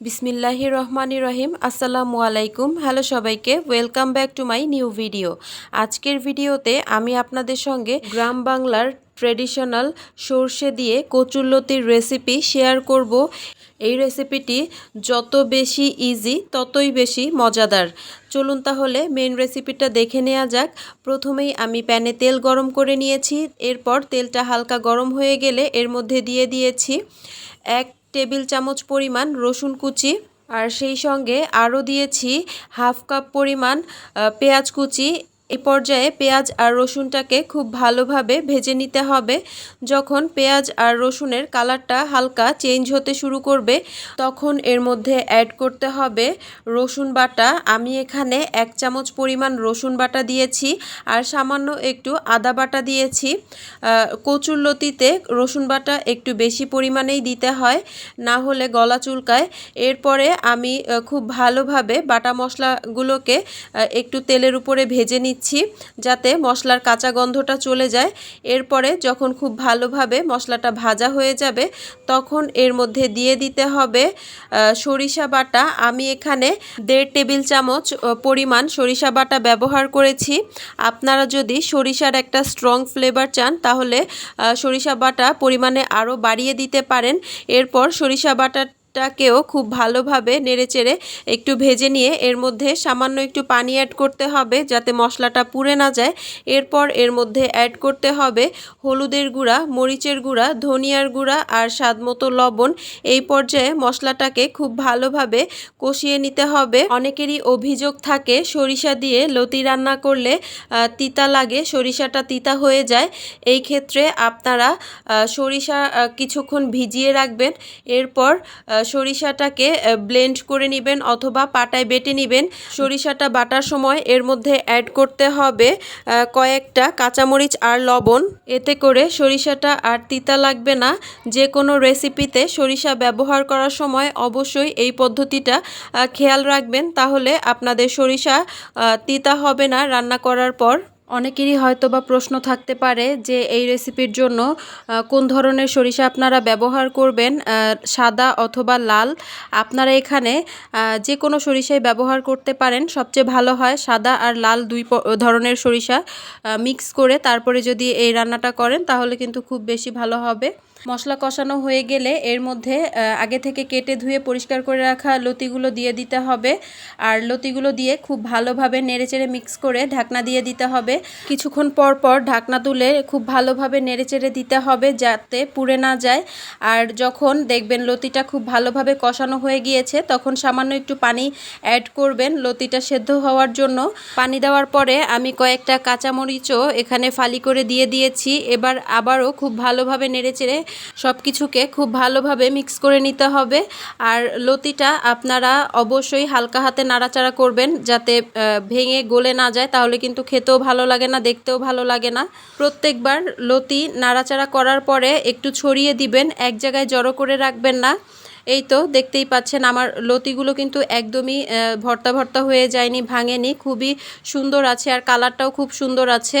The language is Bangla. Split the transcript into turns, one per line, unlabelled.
বিসমিল্লাহি রহমানি রহিম, আসসালামু আলাইকুম। হ্যালো সবাইকে, welcome back to my new video. আজকের ভিডিওতে আমি আপনাদের সঙ্গে গ্রাম বাংলার ট্রেডিশনাল সর্ষে দিয়ে কচুরলতির রেসিপি শেয়ার করব। এই রেসিপিটি যত বেশি ইজি ততই বেশি মজাদার। চলুন তাহলে মেন রেসিপিটা দেখে নেওয়া যাক। প্রথমেই আমি প্যানে তেল গরম করে নিয়েছি। এরপর তেলটা হালকা গরম হয়ে গেলে এর মধ্যে দিয়ে দিয়েছি এক টেবিল চামচ পরিমাণ রসুন কুচি আর সেই সঙ্গে আরও দিয়েছি হাফ কাপ পরিমাণ পেঁয়াজ কুচি এই পর্যায়ে পেঁয়াজ আর রসুনটাকে খুব ভালোভাবে ভেজে নিতে হবে। যখন পেঁয়াজ আর রসুনের কালারটা হালকা চেঞ্জ হতে শুরু করবে, তখন এর মধ্যে অ্যাড করতে হবে রসুন বাটা। আমি এখানে এক চামচ পরিমাণ রসুন বাটা দিয়েছি আর সামান্য একটু আদা বাটা দিয়েছি। কচুর লতিতে রসুন বাটা একটু বেশি পরিমাণেই দিতে হয়, না হলে গলা চুলকায়। এরপরে আমি খুব ভালোভাবে বাটা মশলাগুলোকে একটু তেলের উপরে ভেজে নিচ্ছি। দিচ্ছি যাতে মশলার কাঁচা গন্ধটা চলে যায়। এরপরে যখন খুব ভালোভাবে মশলাটা ভাজা হয়ে যাবে, তখন এর মধ্যে দিয়ে দিতে হবে সরিষা বাটা। আমি এখানে দেড় টেবিল চামচ পরিমাণ সরিষা বাটা ব্যবহার করেছি। আপনারা যদি সরিষার একটা স্ট্রং ফ্লেভার চান, তাহলে সরিষা বাটা পরিমাণে আরও বাড়িয়ে দিতে পারেন। এরপর সরিষা বাটা টাকেও খুব ভালোভাবে নেড়েচেড়ে একটু ভেজে নিয়ে এর মধ্যে সামান্য একটু পানি অ্যাড করতে হবে যাতে মশলাটা পুড়ে না যায়। এরপর এর মধ্যে অ্যাড করতে হবে হলুদের গুঁড়া, মরিচের গুঁড়া, ধনিয়ার গুঁড়া আর স্বাদ মতো লবণ। এই পর্যায়ে মশলাটাকে খুব ভালোভাবে কষিয়ে নিতে হবে। অনেকেরই অভিযোগ থাকে সরিষা দিয়ে লতি রান্না করলে তিতা লাগে, সরিষাটা তিতা হয়ে যায়। এই ক্ষেত্রে আপনারা সরিষা কিছুক্ষণ ভিজিয়ে রাখবেন। এরপর সরিষাটাকে ব্লেন্ড করে নেবেন অথবা পাটায় বেটে নেবেন। সরিষাটা বাটার সময় এর মধ্যে অ্যাড করতে হবে কয়েকটা কাঁচামরিচ আর লবণ। এতে করে সরিষাটা আর তিতা লাগবে না। যে কোনো রেসিপিতে সরিষা ব্যবহার করার সময় অবশ্যই এই পদ্ধতিটা খেয়াল রাখবেন। তাহলে আপনাদের সরিষা তিতা হবে না রান্না করার পর। অনেকেরই হয়তো বা প্রশ্ন থাকতে পারে যে এই রেসিপির জন্য কোন ধরনের সরিষা আপনারা ব্যবহার করবেন সাদা অথবা লাল। আপনারা এখানে যে কোনো সরিষাই ব্যবহার করতে পারেন। সবচেয়ে ভালো হয় সাদা আর লাল দুই ধরনের সরিষা মিক্স করে তারপরে যদি এই রান্নাটা করেন তাহলে কিন্তু খুব বেশি ভালো হবে। মশলা কষানো হয়ে গেলে এর মধ্যে আগে থেকে কেটে ধুয়ে পরিষ্কার করে রাখা লতিগুলো দিয়ে দিতে হবে। আর লতিগুলো দিয়ে খুব ভালোভাবে নেড়েচেড়ে মিক্স করে ঢাকনা দিয়ে দিতে হবে। কিছুক্ষণ পর পর ঢাকনা তুলে খুব ভালোভাবে নেড়েচেড়ে দিতে হবে যাতে পুড়ে না যায়। আর যখন দেখবেন লতিটা খুব ভালোভাবে কষানো হয়ে গিয়েছে, তখন সামান্য একটু পানি অ্যাড করবেন। লতিটা সেদ্ধ হওয়ার জন্য পানি দেওয়ার পরে আমি কয়েকটা কাঁচামরিচও এখানে ফালি করে দিয়ে দিয়েছি। এবার আবারও খুব ভালোভাবে নেড়েচেড়ে সব কিছুকে খুব ভালোভাবে মিক্স করে নিতে হবে। আর লতিটা আপনারা অবশ্যই হালকা হাতে নাড়াচাড়া করবেন যাতে ভেঙে গলে না যায়, তাহলে কিন্তু খেতেও ভালো লাগে না, দেখতেও ভালো লাগে না। প্রত্যেকবার লতি নাড়াচাড়া করার পরে একটু ছড়িয়ে দিবেন, এক জায়গায় জড়ো করে রাখবেন না। এই তো দেখতেই পাচ্ছেন আমার লতিগুলো কিন্তু একদমই ভর্তা ভর্তা হয়ে যায়নি, ভাঙেনি, খুবই সুন্দর আছে আর কালারটাও খুব সুন্দর আছে।